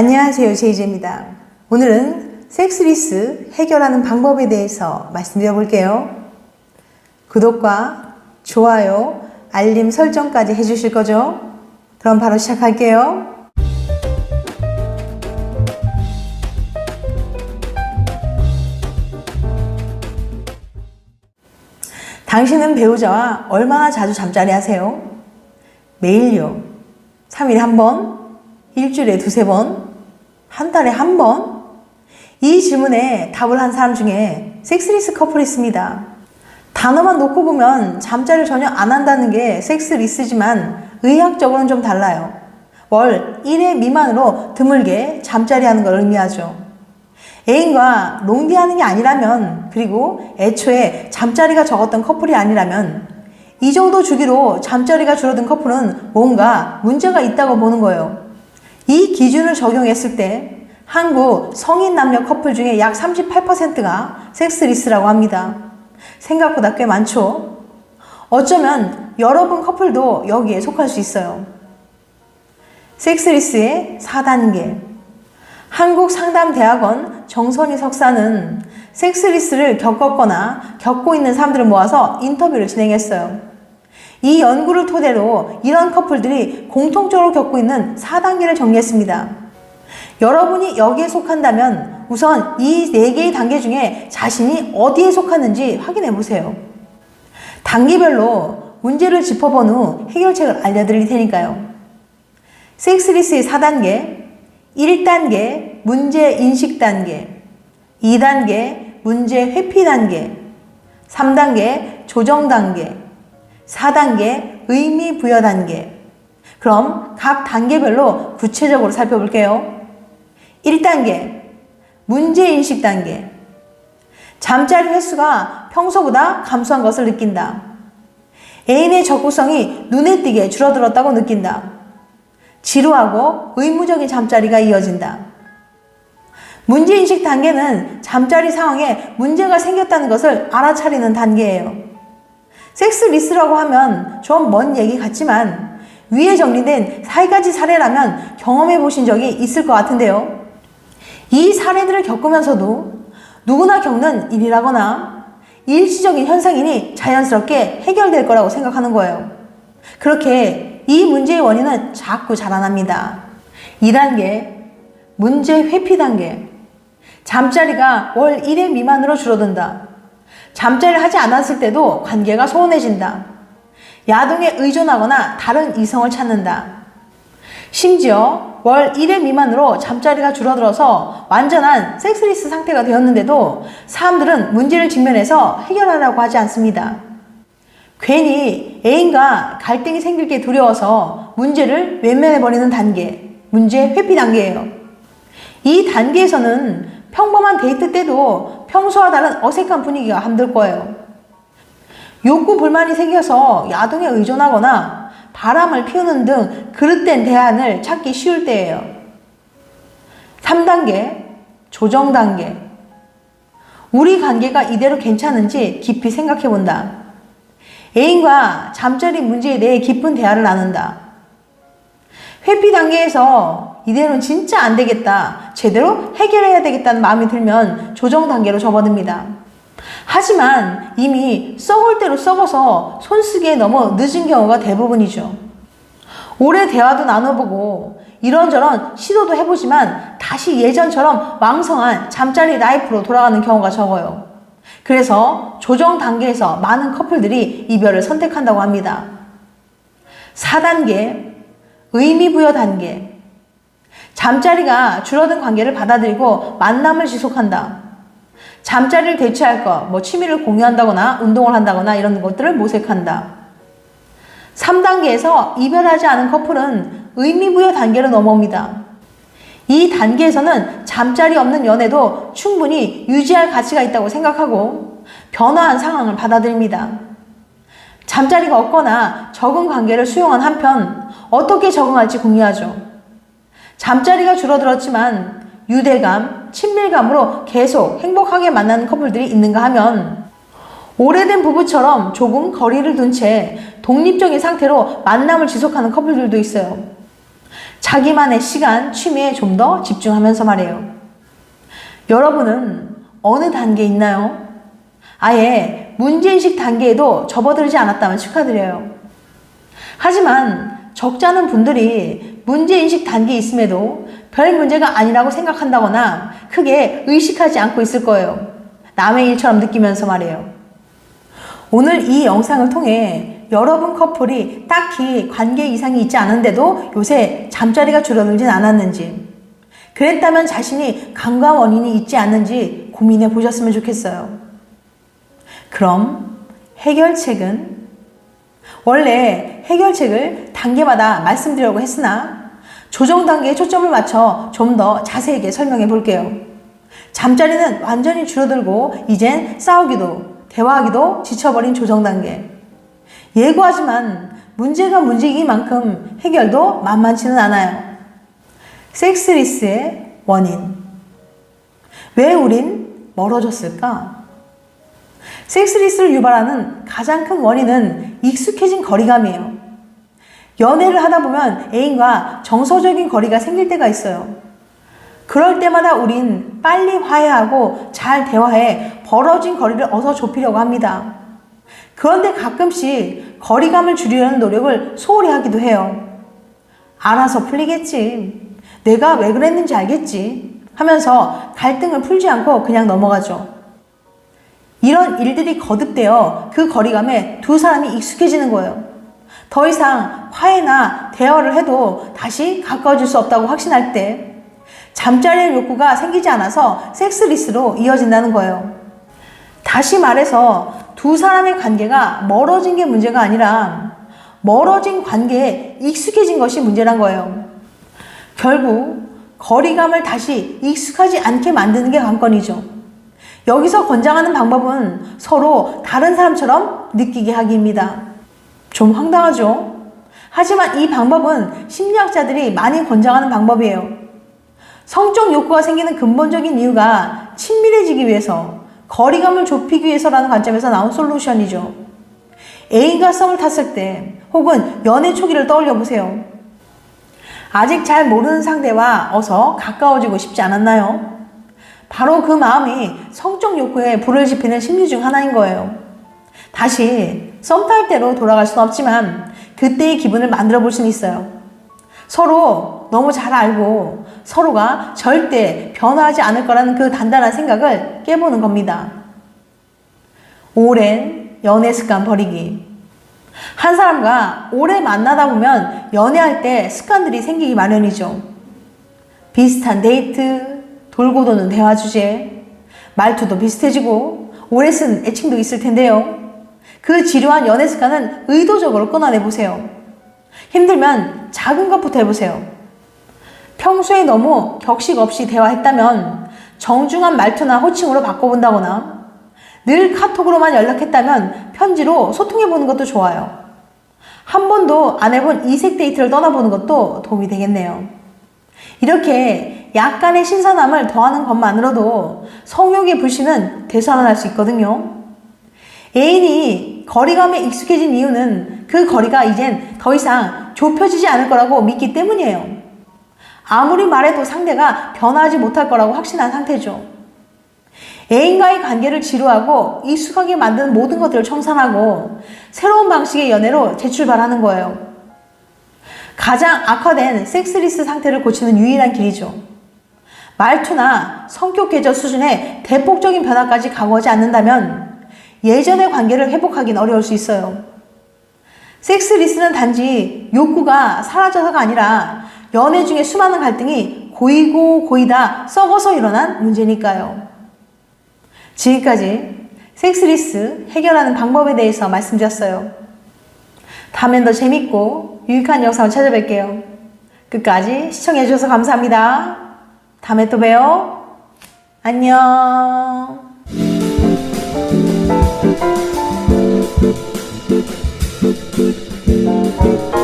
안녕하세요. 제이제입니다. 오늘은 섹스리스 해결하는 방법에 대해서 말씀드려 볼게요. 구독과 좋아요, 알림 설정까지 해주실 거죠? 그럼 바로 시작할게요. 당신은 배우자와 얼마나 자주 잠자리 하세요? 매일요. 3일에 한 번? 일주일에 두세 번? 한 달에 한 번? 이 질문에 답을 한 사람 중에 섹스리스 커플이 있습니다. 단어만 놓고 보면 잠자리를 전혀 안 한다는 게 섹스리스지만 의학적으로는 좀 달라요. 월 1회 미만으로 드물게 잠자리 하는 걸 의미하죠. 애인과 롱디하는 게 아니라면 그리고 애초에 잠자리가 적었던 커플이 아니라면 이 정도 주기로 잠자리가 줄어든 커플은 뭔가 문제가 있다고 보는 거예요. 이 기준을 적용했을 때 한국 성인 남녀 커플 중에 약 38%가 섹스리스라고 합니다. 생각보다 꽤 많죠? 어쩌면 여러분 커플도 여기에 속할 수 있어요. 섹스리스의 4단계. 한국상담대학원 정선희 석사는 섹스리스를 겪었거나 겪고 있는 사람들을 모아서 인터뷰를 진행했어요. 이 연구를 토대로 이런 커플들이 공통적으로 겪고 있는 4단계를 정리했습니다. 여러분이 여기에 속한다면 우선 이 4개의 단계 중에 자신이 어디에 속하는지 확인해 보세요. 단계별로 문제를 짚어본 후 해결책을 알려드릴 테니까요. 섹스리스의 4단계, 1단계 문제 인식 단계, 2단계 문제 회피 단계, 3단계 조정 단계, 4단계 의미 부여 단계. 그럼 각 단계별로 구체적으로 살펴볼게요. 1단계 문제 인식 단계. 잠자리 횟수가 평소보다 감소한 것을 느낀다. 애인의 적구성이 눈에 띄게 줄어들었다고 느낀다. 지루하고 의무적인 잠자리가 이어진다. 문제인식 단계는 잠자리 상황에 문제가 생겼다는 것을 알아차리는 단계예요. 섹스 리스라고 하면 좀 먼 얘기 같지만 위에 정리된 4가지 사례라면 경험해 보신 적이 있을 것 같은데요. 이 사례들을 겪으면서도 누구나 겪는 일이라거나 일시적인 현상이니 자연스럽게 해결될 거라고 생각하는 거예요. 그렇게 이 문제의 원인은 자꾸 자라납니다. 2단계, 문제 회피 단계. 잠자리가 월 1회 미만으로 줄어든다. 잠자리를 하지 않았을 때도 관계가 소원해진다. 야동에 의존하거나 다른 이성을 찾는다. 심지어 월 1회 미만으로 잠자리가 줄어들어서 완전한 섹스리스 상태가 되었는데도 사람들은 문제를 직면해서 해결하려고 하지 않습니다. 괜히 애인과 갈등이 생길 게 두려워서 문제를 외면해버리는 단계, 문제 회피 단계예요. 이 단계에서는 평범한 데이트 때도 평소와 다른 어색한 분위기가 함들 거예요. 욕구 불만이 생겨서 야동에 의존하거나 바람을 피우는 등 그릇된 대안을 찾기 쉬울 때예요. 3단계, 조정 단계. 우리 관계가 이대로 괜찮은지 깊이 생각해 본다. 애인과 잠자리 문제에 대해 깊은 대화를 나눈다. 회피 단계에서 이대로는 진짜 안 되겠다. 제대로 해결해야 되겠다는 마음이 들면 조정 단계로 접어듭니다. 하지만 이미 썩을 대로 썩어서 손쓰기에 너무 늦은 경우가 대부분이죠. 오래 대화도 나눠보고 이런저런 시도도 해보지만 다시 예전처럼 왕성한 잠자리 라이프로 돌아가는 경우가 적어요. 그래서 조정 단계에서 많은 커플들이 이별을 선택한다고 합니다. 4단계, 의미부여 단계. 잠자리가 줄어든 관계를 받아들이고 만남을 지속한다. 잠자리를 대체할 것, 뭐 취미를 공유한다거나 운동을 한다거나 이런 것들을 모색한다. 3단계에서 이별하지 않은 커플은 의미부여 단계로 넘어옵니다. 이 단계에서는 잠자리 없는 연애도 충분히 유지할 가치가 있다고 생각하고 변화한 상황을 받아들입니다. 잠자리가 없거나 적은 관계를 수용한 한편 어떻게 적응할지 궁리하죠. 잠자리가 줄어들었지만 유대감, 친밀감으로 계속 행복하게 만나는 커플들이 있는가 하면 오래된 부부처럼 조금 거리를 둔 채 독립적인 상태로 만남을 지속하는 커플들도 있어요. 자기만의 시간, 취미에 좀 더 집중하면서 말해요. 여러분은 어느 단계에 있나요? 아예 문제인식 단계에도 접어들지 않았다면 축하드려요. 하지만 적잖은 분들이 문제인식 단계에 있음에도 별 문제가 아니라고 생각한다거나 크게 의식하지 않고 있을 거예요. 남의 일처럼 느끼면서 말이에요. 오늘 이 영상을 통해 여러분 커플이 딱히 관계 이상이 있지 않은데도 요새 잠자리가 줄어들진 않았는지, 그랬다면 자신이 간과 원인이 있지 않는지 고민해 보셨으면 좋겠어요. 그럼 해결책은 원래 해결책을 단계마다 말씀드리려고 했으나 조정 단계에 초점을 맞춰 좀 더 자세하게 설명해 볼게요. 잠자리는 완전히 줄어들고 이젠 싸우기도 대화하기도 지쳐버린 조정 단계. 예고하지만 문제가 문제이긴 만큼 해결도 만만치는 않아요. 섹스리스의 원인. 왜 우린 멀어졌을까? 섹스리스를 유발하는 가장 큰 원인은 익숙해진 거리감이에요. 연애를 하다 보면 애인과 정서적인 거리가 생길 때가 있어요. 그럴 때마다 우린 빨리 화해하고 잘 대화해 벌어진 거리를 어서 좁히려고 합니다. 그런데 가끔씩 거리감을 줄이려는 노력을 소홀히 하기도 해요. 알아서 풀리겠지. 내가 왜 그랬는지 알겠지. 하면서 갈등을 풀지 않고 그냥 넘어가죠. 이런 일들이 거듭되어 그 거리감에 두 사람이 익숙해지는 거예요. 더 이상 화해나 대화를 해도 다시 가까워질 수 없다고 확신할 때 잠자리의 욕구가 생기지 않아서 섹스리스로 이어진다는 거예요. 다시 말해서 두 사람의 관계가 멀어진 게 문제가 아니라 멀어진 관계에 익숙해진 것이 문제란 거예요. 결국 거리감을 다시 익숙하지 않게 만드는 게 관건이죠. 여기서 권장하는 방법은 서로 다른 사람처럼 느끼게 하기입니다. 좀 황당하죠? 하지만 이 방법은 심리학자들이 많이 권장하는 방법이에요. 성적 욕구가 생기는 근본적인 이유가 친밀해지기 위해서, 거리감을 좁히기 위해서라는 관점에서 나온 솔루션이죠. 애인과 썸을 탔을 때, 혹은 연애 초기를 떠올려 보세요. 아직 잘 모르는 상대와 어서 가까워지고 싶지 않았나요? 바로 그 마음이 성적 욕구에 불을 지피는 심리 중 하나인 거예요. 다시 썸탈 때로 돌아갈 수는 없지만 그때의 기분을 만들어 볼 수는 있어요. 서로 너무 잘 알고 서로가 절대 변화하지 않을 거라는 그 단단한 생각을 깨보는 겁니다. 오랜 연애 습관 버리기. 한 사람과 오래 만나다 보면 연애할 때 습관들이 생기기 마련이죠. 비슷한 데이트, 돌고 도는 대화 주제, 말투도 비슷해지고 오래 쓴 애칭도 있을 텐데요. 그 지루한 연애 습관은 의도적으로 끊어내 보세요. 힘들면 작은 것부터 해보세요. 평소에 너무 격식 없이 대화했다면 정중한 말투나 호칭으로 바꿔본다거나 늘 카톡으로만 연락했다면 편지로 소통해보는 것도 좋아요. 한 번도 안 해본 이색 데이트를 떠나보는 것도 도움이 되겠네요. 이렇게 약간의 신선함을 더하는 것만으로도 성욕의 불씨는 되살아날 수 있거든요. 애인이 거리감에 익숙해진 이유는 그 거리가 이젠 더 이상 좁혀지지 않을 거라고 믿기 때문이에요. 아무리 말해도 상대가 변하지 못할 거라고 확신한 상태죠. 애인과의 관계를 지루하고 익숙하게 만드는 모든 것들을 청산하고 새로운 방식의 연애로 재출발하는 거예요. 가장 악화된 섹스리스 상태를 고치는 유일한 길이죠. 말투나 성격 개조 수준의 대폭적인 변화까지 각오하지 않는다면 예전의 관계를 회복하긴 어려울 수 있어요. 섹스리스는 단지 욕구가 사라져서가 아니라 연애 중에 수많은 갈등이 고이고 고이다 썩어서 일어난 문제니까요. 지금까지 섹스리스 해결하는 방법에 대해서 말씀드렸어요. 다음엔 더 재밌고 유익한 영상을 찾아뵐게요. 끝까지 시청해주셔서 감사합니다. 다음에 또 봬요. 안녕. Thank you.